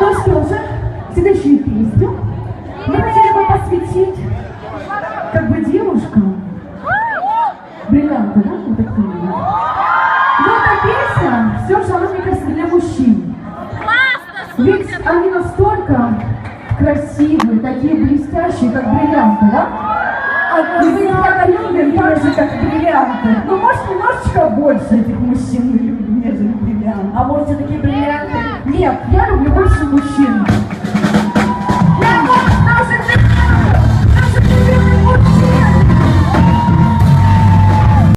Ну что же, следующую песню мы хотели бы посвятить как бы девушкам. Бриллианты, да? Вот такие. понимаю. Но эта песня, все же она, мне кажется, для мужчин. Ведь они настолько красивые, такие блестящие, как бриллианты, да? А мы их так любим так как бриллианты. Ну, может, немножечко больше этих мужчин мы любим, нежели бриллианты. А может, все такие бриллианты? Нет, я люблю больше